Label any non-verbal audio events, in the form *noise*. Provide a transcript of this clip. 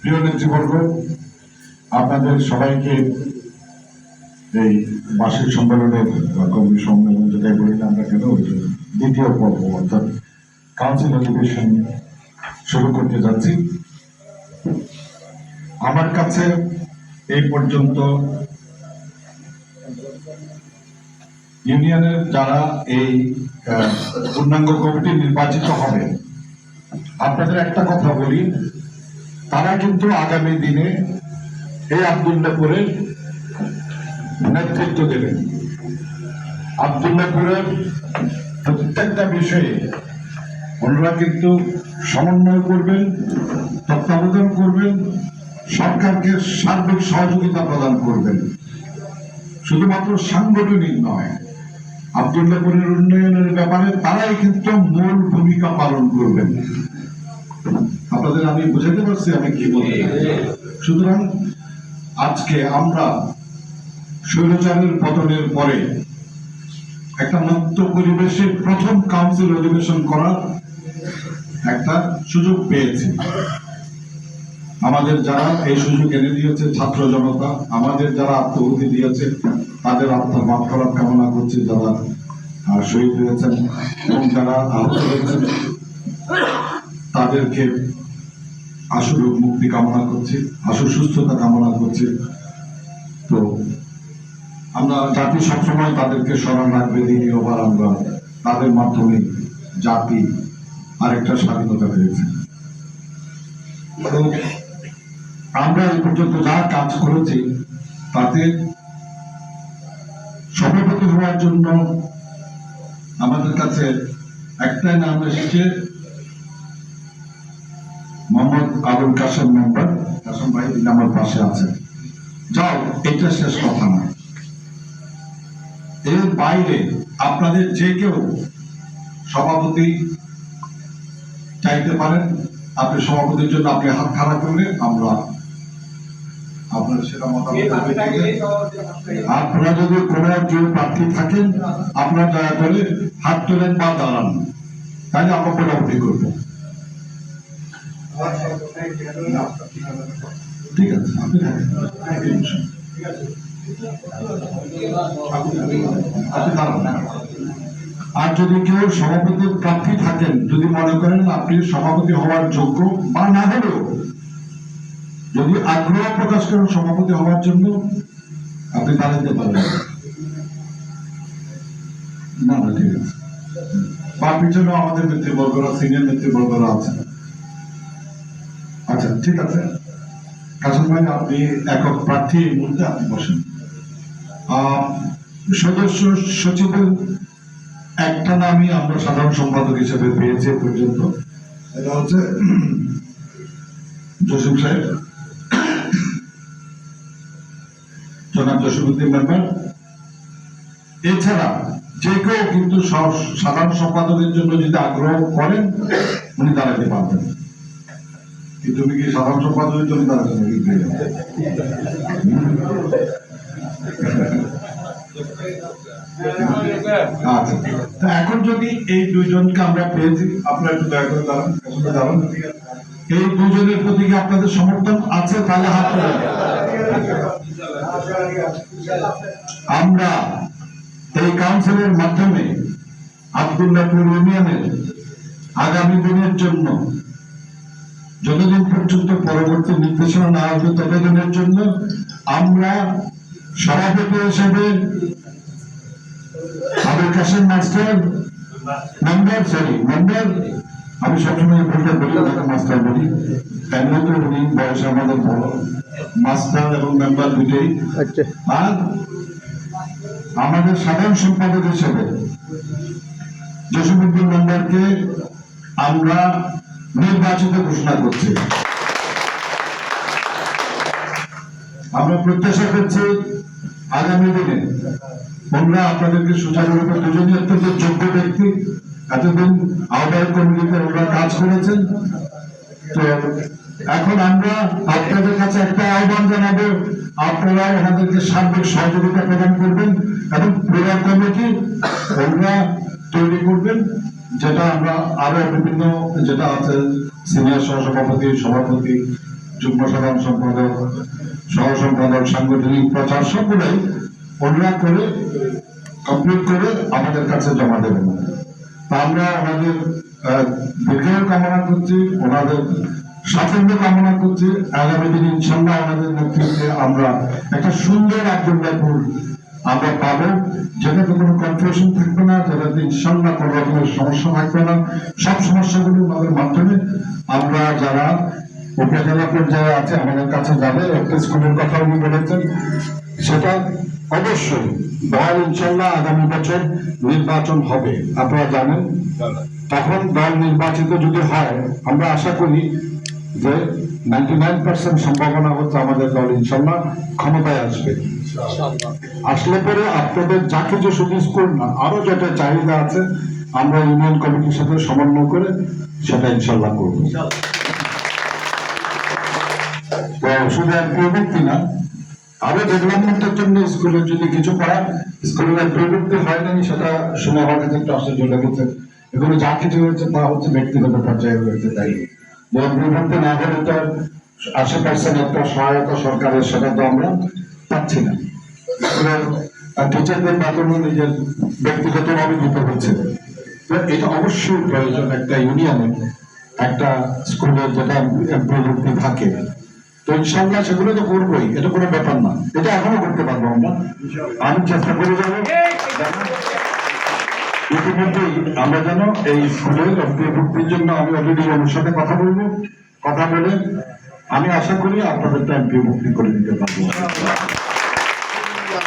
প্রিয় নেতৃবর্গ, আপনাদের সবাইকে এই বার্ষিক সম্মেলনের কর্মী সম্মেলন যেটাই বলি না আমরা কেন দ্বিতীয় পর্ব, অর্থাৎ কাউন্সিল অধিবেশন শুরু করতে যাচ্ছি। আমার কাছে এই পর্যন্ত ইউনিয়নের যারা এই পূর্ণাঙ্গ কমিটি নির্বাচিত হবে আপনাদের একটা কথা বলি, তারা কিন্তু আগামী দিনে এই আবদুল্লাপুরের নেতৃত্ব দেবেন। আবদুল্লাপুরের প্রত্যেকটা বিষয়ে ওনারা কিন্তু সমন্বয় করবেন, তত্ত্বাবধান করবেন, সরকারকে সার্বিক সহযোগিতা প্রদান করবেন। শুধুমাত্র সাংগঠনিক নয় আবদুল্লাপুরের উন্নয়নের ব্যাপারে তারাই কিন্তু মূল ভূমিকা পালন করবেন আপনাদের আমি বুঝাতে পারছি আমি কি চাই। সুতরাং আজকে আমরা স্বৈরাচারের পতনের পরে একটা মুক্ত পরিবেশে প্রথম কাউন্সিল অধিবেশন করার একটা সুযোগ পেয়েছি আমাদের যারা এই সুযোগ এনে দিয়েছে ছাত্র জনতা, আমাদের যারা আত্মহুতি দিয়েছে, তাদের আত্মার মাফ করার কামনা করছি যারা শহীদ হয়েছেন এবং যারা আহত হয়েছেন, তাদেরকে রোগ মুক্তি কামনা করছি আশু সুস্থতা কামনা করছি। তো আমরা জাতি সবসময় তাদেরকে স্মরণ রাখবে দ্বিতীয়বার আমরা তাদের মাধ্যমে জাতি আরেকটা স্বাধীনতা পেয়েছে। আমরা এই পর্যন্ত যা কাজ করেছি, তাতে সভাপতি হওয়ার জন্য আমাদের কাছে একটাই নাম এসেছে, মোহাম্মদ আবুল কাসেম মেম্বার কাসেম ভাই, তিনি আমার পাশে আছেন। যাও, এটা শেষ কথা না। এর বাইরে আপনাদের যে কেউ সভাপতি চাইতে পারেন, আপনি সভাপতির জন্য আপনি হাত খাড়া করলে আমরা আপনার সেটা মতামত আপনারা যদি কোনো একজন প্রার্থী থাকেন আপনারা দয়া করে হাত তোলেন বা দাঁড়ান। তাহলে আমরা মোটামুটি করব। ঠিক আছে আপনি আপনি দাঁড়ান। আর যদি কেউ সভাপতির প্রার্থী থাকেন যদি মনে করেন আপনি সভাপতি হওয়ার যোগ্য বা না হলেও যদি আগ্রহ প্রকাশ করেন সভাপতি হওয়ার জন্য, আপনি দাঁড়াতে পারবেন। না না, ঠিক আছে। বা পিছনেও আমাদের নেতৃবর্গরা সিনিয়র নেতৃবর্গরা আছেন আচ্ছা ঠিক আছে। ভাই, আপনি একক প্রার্থী এই মুহূর্তে আপনি বসেন। সদস্য সচিবের একটা নামই আমরা সাধারণ সম্পাদক হিসেবে পেয়েছি পর্যন্ত। এটা হচ্ছে *clears throat* জসিম সাহেব। জনাব জসিমুদ্দিন মেম্বার। এছাড়া যে কেউ কিন্তু সাধারণ সম্পাদকের জন্য যদি আগ্রহ করেন, উনি দাঁড়াতে পারবেন। তুমি কি সাধারণ সম্পাদকের জন্য দাঁড়াতে আচ্ছা। এখন যদি এই দুইজনকে আমরা পেয়েছি, আপনারা একটু দয়া করে দাঁড়ান দাঁড়ান। এই দুজনের প্রতি কি আপনাদের সমর্থন আছে? তাহলে হাত। আমরা এই কাউন্সিলের মাধ্যমে আবদুল্লাপুর ইউনিয়নের আগামী দিনের জন্য, যতদিন পর্যন্ত পরবর্তী নির্দেশনা না আসবে ততদিনের জন্য আমরা সভাপতি হিসেবে Abul Kashem master member sorry member আমি সবসময় ভুলটা বলি মাস্টার বলি কেন তো উনি বয়সে আমাদের বড়। মাস্টার এবং মেম্বার দুটোই। আচ্ছা। আর আমাদের সাধারণ সম্পাদক হিসেবে জসিমুদ্দিন মেম্বারকে আমরা নির্বাচিত ঘোষণা করছি। আমরা প্রত্যাশা করছি আগামী দিনে আমরা আপনাদেরকে সুচারুরূপে দুজনই অত্যন্ত যোগ্য ব্যক্তি। এতদিন আহ্বায়ক কমিটিতে ওরা কাজ করেছেন। তো এখন আমরা আপনাদের কাছে একটা আহ্বান জানাব। আপনারা ওনাদেরকে সার্বিক সহযোগিতা প্রদান করবেন এবং পুরো কমিটি ওরা তৈরি করবেন যেটা আমরা আরও বিভিন্ন যেটা আছে সিনিয়র সহসভাপতি সভাপতি যুগ্ম সাধারণ সম্পাদক সহ সম্পাদক সাংগঠনিক প্রচার সবগুলোই ওনারা করে কমপ্লিট করে আমাদের কাছে জমা দেবেন। তা আমরা আমাদের আহ, দীর্ঘায়ু কামনা করছি। ওনাদের সাফল্য কামনা করছি। আগামী দিন ইনশাল্লাহ আমাদের নেতৃত্বে আমরা একটা সুন্দর একজন আব্দুল্লাহপুর আমরা পাবো। যেটাতে কোনো কনফিউশন থাকবে না যেটাতে ইনশাল্লাহ কোনো রকমের সমস্যা থাকবে না। সব সমস্যাগুলো আমাদের মাধ্যমে আমরা যারা উপজেলা পর্যায়ে আছে আমাদের কাছে যাবে। একটা স্কুলের কথা উনি বলেছেন। সেটা অবশ্যই। দল ইনশাল্লাহ আগামী বছর নির্বাচন হবে। আপনারা জানেন। তখন দল নির্বাচিত যদি হয় আমরা আশা করি যে নাইনটি নাইন পার্সেন্ট সম্ভাবনা হচ্ছে আমাদের দল, ইনশাল্লাহ ক্ষমতায় আসবে। আসলে পরে আপনাদের যা কিছু শুধু স্কুল না যেটা চাহিদা আছে, আমরা ইউনিয়ন কমিটির সাথে সমন্বয় করে সেটা ইনশাল্লাহ করব। শুধু এক প্রবৃত্তি না, আরও ডেভেলপমেন্টের জন্য স্কুলে যদি কিছু করা স্কুলের সেটা শুনে আমার কাছে একটু আশ্চর্য লেগেছে। এগুলো যা কিছু হয়েছে তা হচ্ছে ব্যক্তিগত পর্যায়ে হয়েছে, তাই। একটা সহায়তা সরকারের সেটা তো আমরা পাচ্ছি না। টিচারদের নিজের ব্যক্তিগত ভাবে দিতে হচ্ছে। এটা অবশ্যই প্রয়োজন একটা ইউনিয়নে একটা স্কুলের যেটা প্রযুক্তি থাকে। তো ইনশাল্লাহ সেগুলো তো করবোই, এটা কোনো ব্যাপার না। এটা এখনও করতে পারব আমরা। আমি চেষ্টা করে যাব। ইতিমধ্যেই আমরা যেন এই স্কুলের অন্তর্ভুক্তির জন্য আমি অলরেডি ওর সাথে কথা বলব। কথা বলে আমি আশা করি আপনাদের টাইম মুক্তি করে দিতে পারব।